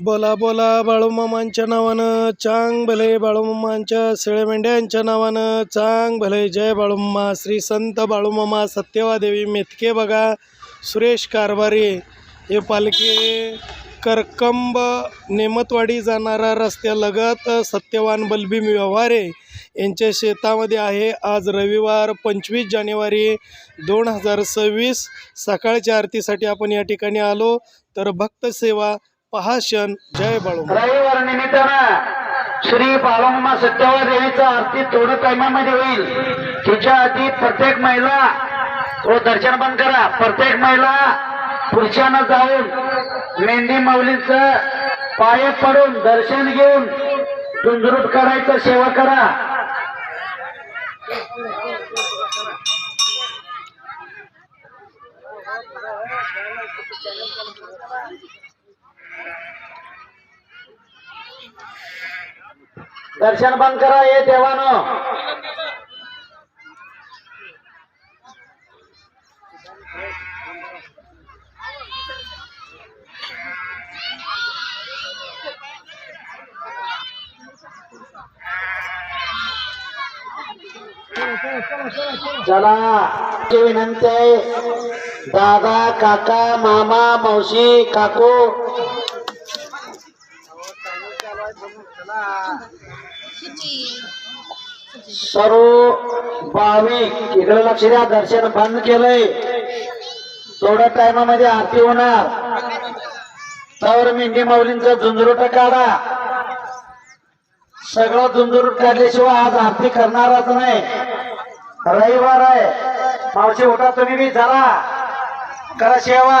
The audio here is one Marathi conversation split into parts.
बोला बोला बाळूमामांच्या नावानं चांग भले बाळूमामांच्या शेळे मेंढ्यांच्या नावानं चांग भले जय बाळूमामा श्री संत बाळूमामा सत्यवादेवी मेतके बघा सुरेश कारभारी हे पालखी करकंब नेमतवाडी जाणारा रस्त्यालगत सत्यवान बलभीम व्यवहारे यांच्या शेतामध्ये आहे. आज रविवार पंचवीस जानेवारी दोन हजार सव्वीस सकाळच्या आरतीसाठी आपण या ठिकाणी आलो. तर भक्त सेवा पहा क्षण. जय बाळू रविवार निमित्तानं श्री बाळूमा सत्यावर देवीचा आरती थोडं टायमामध्ये होईल. तिच्या आधी प्रत्येक महिला व दर्शन पण करा. प्रत्येक महिला पुरुषांना जाऊन मेंढी माऊलीचं पाय पडून दर्शन घेऊन झुंझुरूट करायचं सेवा करा. दर्शन बंद करा हे देवानं. चला विनंती आहे. दादा काका मामा मावशी काकू सर्व भाविक इकडे लक्ष द्या दर्शन बंद केलंय. थोड्या टायमामध्ये आरती होणार. तर मेंढी माऊलींचा झुंजरूट काढा. सगळं झुंजरूट काढल्याशिवाय आज आरती करणारच नाही. रविवार आहे. मावशी उठा तुम्ही बी झाला करा सेवा.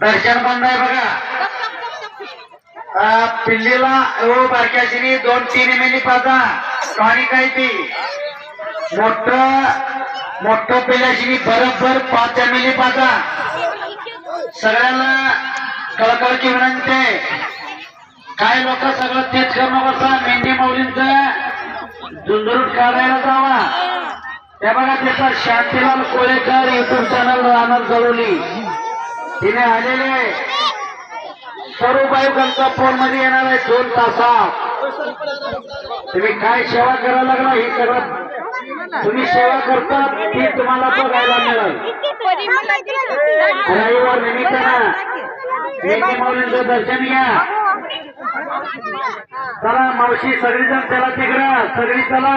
दर्शन बंद आहे बघा. पिल्लीला हो बारक्याशी दोन तीन महिने पाहता टॉनिक आहे ती? मोठ मोठ पिल्ल्याशिनी बरोबर पाच मिली पाहता सगळ्यांना कळकळची विनंती. आहे. काय लोक सगळं तेच करणं बसा मेंढी माऊलींचं. झुंझुरूट काढायला जावा. त्या बघा त्याचा शांतीलाल कोळेकर युट्यूब चॅनल राहणार जळवली तिने आलेले सर्व बायकांचा फोनमध्ये येणार आहे दोन तासात. तुम्ही काय सेवा करायला लागला ही सगळं? तुम्ही सेवा करता ती तुम्हाला बघायला मिळेल? रविवार निमित्तानं दर्शन घ्या. चला मावशी सगळीजण चला तिकडं सगळी चला.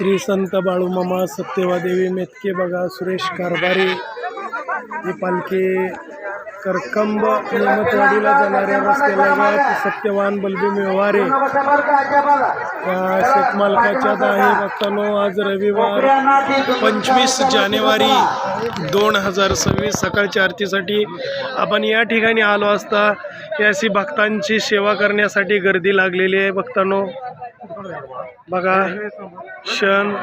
श्री संत बाळूमामा सत्यवादेवी मेतके बघा सुरेश कारभारी ही पालखी करकंब नेमतवाडीला जाणाऱ्या रस्त्याला सत्यवान बलबी मेवारे. या शेतमालकाच्यात आहे भक्तांनो आज रविवार पंचवीस जानेवारी दोन हजार सव्वीस सकाळच्या आरतीसाठी आपण या ठिकाणी आलो असता. या अशी भक्तांची सेवा करण्यासाठी गर्दी लागलेली आहे भक्तांनो बघा क्षण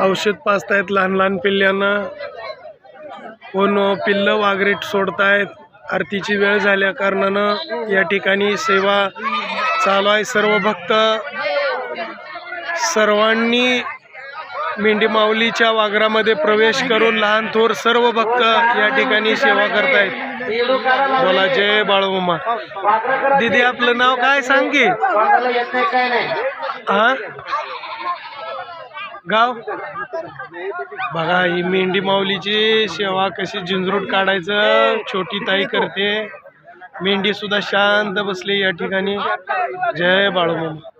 औषध पाजतायत लहान लहान पिल्ल्यांना. कोण पिल्लं वागरेट सोडतायत आरतीची वेळ झाल्या कारणानं या ठिकाणी सेवा चालू आहे. सर्व भक्त सर्वांनी मेंढी माऊलीच्या वाघरामध्ये प्रवेश करून लहान थोर सर्व भक्त या ठिकाणी सेवा करतायत. बोला जय बाळूमामा. दिदी दीदी आपलं नाव काय सांग की? हा? गाव? बघा ही मेंढी माऊलीची सेवा कशी झिंजरूट काढायचं छोटी ताई करते. मेंढी सुद्धा शांत बसली या ठिकाणी. जय बाळूमामा.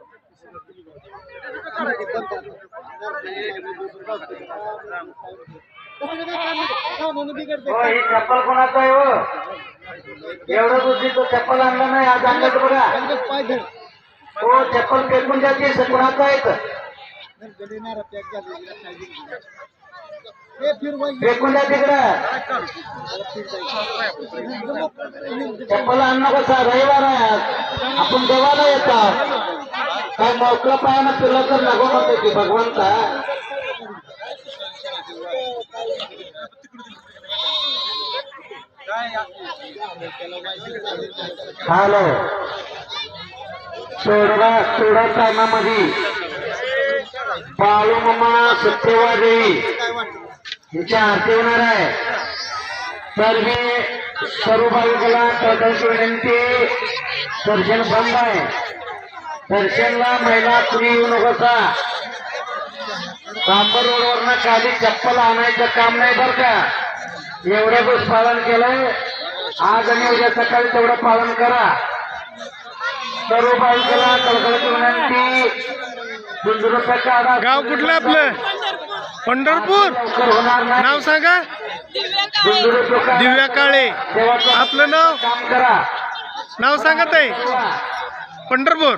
हो, चप्पल कोणाचं आहे हो? एवढं तो चप्पल आणला नाही आज आणलं तर बघा. हो चप्पल फेकून जाते कोणाचं आहे फेकून द्या तिकडं. चप्पल आणणं कसं रविवार आहे आज. आपण देवाला येतात. काय मोकळं पायानं फिरलं तर नको म्हणते की भगवंता. हॅलो. सोडा सोडा टायमामध्ये बाळूमामा सत्यवा देवी हिच्या आरती होणार आहे. तर मी सर्व भाविकाला प्रदर्शन विनंती दर्शन बंद आहे. दर्शनला महिला कुणी येऊ नकोसा. कांबर रोडवरनं खाली चप्पल आणायचं काम नाही बरं का? एवढं गोष्ट पालन केलंय. आज आणि उद्या सकाळी तेवढं पालन करा. सर्व विनंती. दुंदुरचा काढा गाव कुठलं आपलं? पंढरपूर? होणार नाव सांगा. दिव्या काळे. आपलं नाव? काम करा. नाव सांगत आहे पंढरपूर.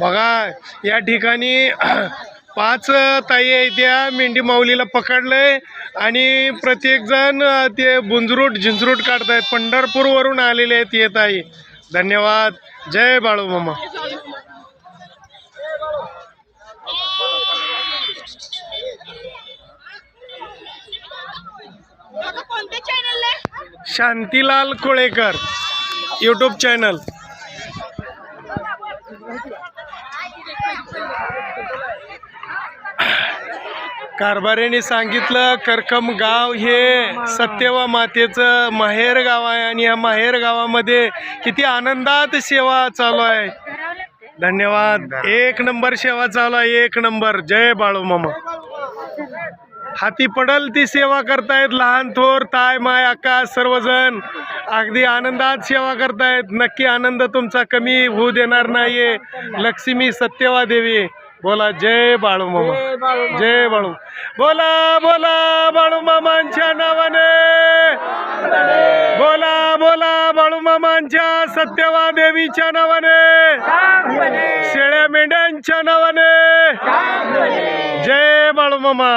बघा या ठिकाणी पाच ताई आहे त्या मेंढी माऊलीला पकडलंय आणि प्रत्येक जण ते बुंजरूट झिंजरूट काढतायत. पंढरपूरवरून आलेले आहेत येत आहे धन्यवाद. जय बाळू मामा. शांतीलाल कोळेकर. यूट्यूब चॅनल कारभारीने सांगितलं करकम गाव हे सत्यवा मातेचं माहेर गाव आहे आणि या माहेर गावामध्ये किती आनंदात सेवा चालू आहे. धन्यवाद. एक नंबर सेवा चालू आहे एक नंबर. जय बाळू मामा. हाती पडल ती सेवा करतायत लहान थोर ताय माय आकाश सर्वजण. अगदी आनंदात सेवा करतायत. नक्की आनंद तुमचा कमी होऊ देणार नाहीये. लक्ष्मी सत्यवा देवी. बोला जय बाळू मामा. जय बाळू बोला बोला बाळू मामांच्या नावाने. बोला बोला बाळू मामांच्या सत्यवा देवीच्या नावाने. शेळ्या मेंढ्यांच्या नावाने. जय बाळू मामा.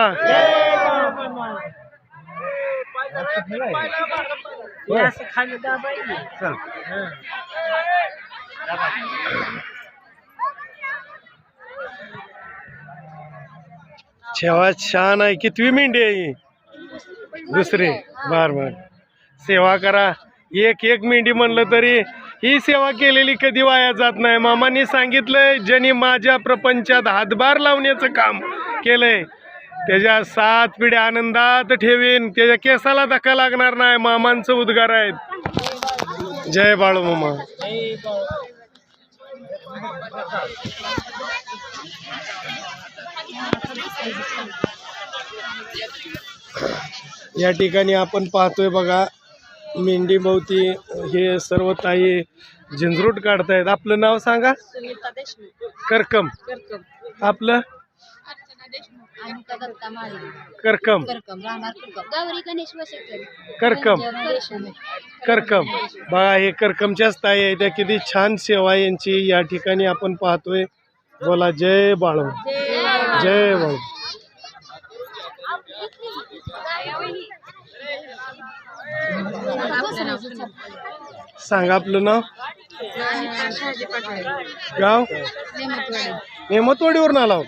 सेवा छान आहे. कितवी मेंढी आहे ही? दुसरी. बर बर. सेवा करा. एक एक मेंढी म्हणलं तरी ही सेवा केलेली कधी वाया जात नाही. मामांनी सांगितलंय ज्यांनी माझ्या प्रपंचात हातभार लावण्याचं काम केलंय त्याच्या सात पिढ्या आनंदात ठेवीन. त्याच्या केसाला धक्का लागणार नाही. मामांचं उद्गार आहेत. जय बाळू मामा. या ठिकाणी आपण पाहतोय बघा मेंढी भोवती हे सर्व ताई झिंजरूट काढतायत. आपलं नाव सांगा? करकम. करकम. आपलं? करकम. करकम. करकम गौरी गणेश वसेकर करकम. करकम. बघा हे करकमच्याच ताई आहे त्या किती छान सेवा आहे यांची या ठिकाणी आपण पाहतोय. बोला जय बाळू. जय बाळू सांगा आपलं नाव? गाव? नेमतवाडी हेमतवाडीवरून आला हो.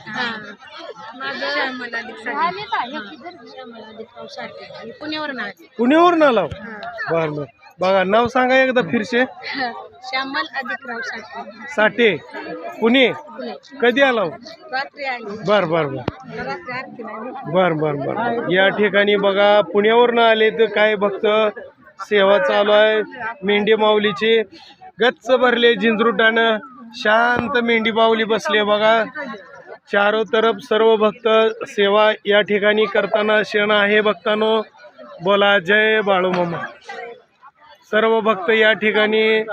पुण्यावरून आले. पुण्यावरून आला हो. बर बर. बघा नाव सांगा एकदा फिरशे. श्यामल अधिकराव साठे. साठे. पुणे. कधी आला हो? रात्री आली. बर बर बर. रात्री आरती नाही बर बर बर. या ठिकाणी बघा पुण्यावरनं आले तर काय भक्त सेवा चालू आहे. मेंढी माऊलीची. गच्च भरले जिंजरुटानं शांत मेंढी माऊली बसली बघा. चारो तरफ सर्व भक्त सेवा या ठिकाणी करताना क्षण आहे भक्तानो. बोला जय बाळूमामा. सर्व भक्त या ठिकाणी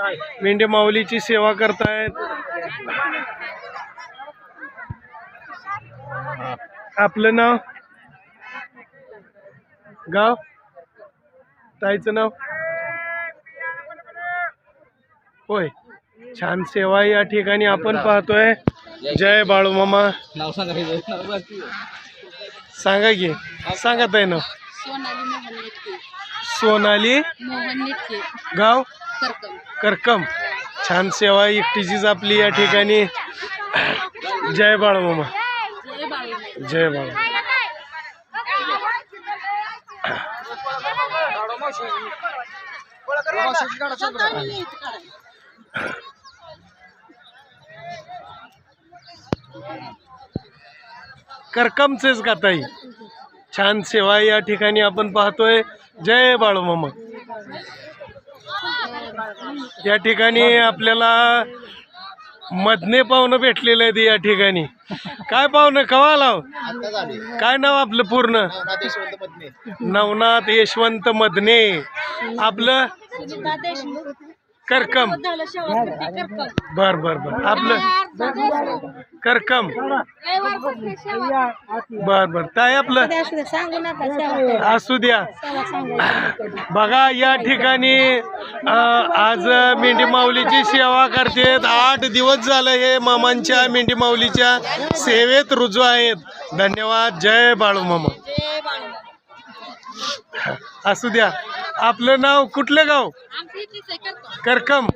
मेंढी माऊलीची सेवा करतायत. आपलं नाव? गाव? ताईचं नाव? होय. छान सेवा या ठिकाणी आपण पाहतोय. जय बाळूमामा सांगा की. सांगा ताई नाव. सोनाली. मोहन नेटके सोनाली. मोहन नेटके. गाव? करकम. करकम. छान सेवा एकटीचीच आपली या ठिकाणी. जय बाळूमामा. जय बाळू जय बाळू करकमचेच का ताई? छान सेवा या ठिकाणी आपण पाहतोय. जय बाळूमामा या ठिकाणी आपल्याला मधने पाहुणं भेटलेलं आहे या ठिकाणी. काय पाहुणं कवा लाव काय नाव आपलं पूर्ण? नवनाथ यशवंत मधने. आपलं? करकम. बर बर बर. आपलं? करकम बर बर. काय आपलं असू द्या. बघा या ठिकाणी आज मेंढी माऊलीची सेवा करतेत आठ दिवस झालं हे मामांच्या मेंढी माऊलीच्या सेवेत रुजू आहेत. धन्यवाद. जय बाळू मामा. असू द्या. आपलं नाव कुठलं गाव? करकम करकम.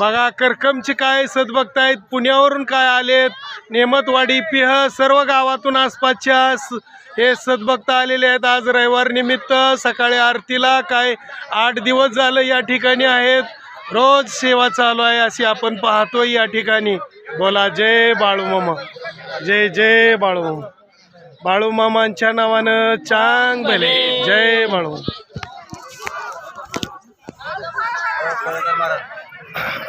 बघा करकमचे काय सदभक्त आहेत. पुण्यावरून काय आलेत? नेमतवाडी पिह सर्व गावातून आसपासच्या स- हे सद्भक्त आलेले आहेत. आज रविवार निमित्त सकाळी आरतीला काय आठ दिवस झालं या ठिकाणी आहेत. रोज सेवा चालू आहे अशी आपण पाहतोय या ठिकाणी. बोला जय बाळूमामा जय जय बाळूमामा बाळूमामांच्या नावानं चांग भले. जय बाळू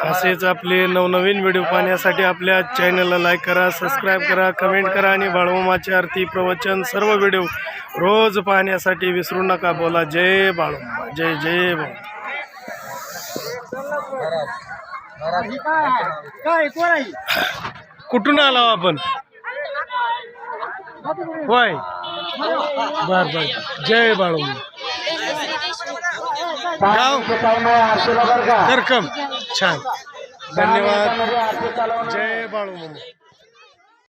असेच आपले नवनवीन व्हिडिओ पाहण्यासाठी आपल्या चॅनलला लाईक करा सबस्क्राईब करा कमेंट करा आणि बाळूमाची आरती प्रवचन सर्व व्हिडिओ रोज पाहण्यासाठी विसरू नका. बोला जय बाळूमा जय जय बाळू कुठून आला आपण? होय. बर बर. जय बाळूमा गाव करकम छान. धन्यवाद. जय बाळू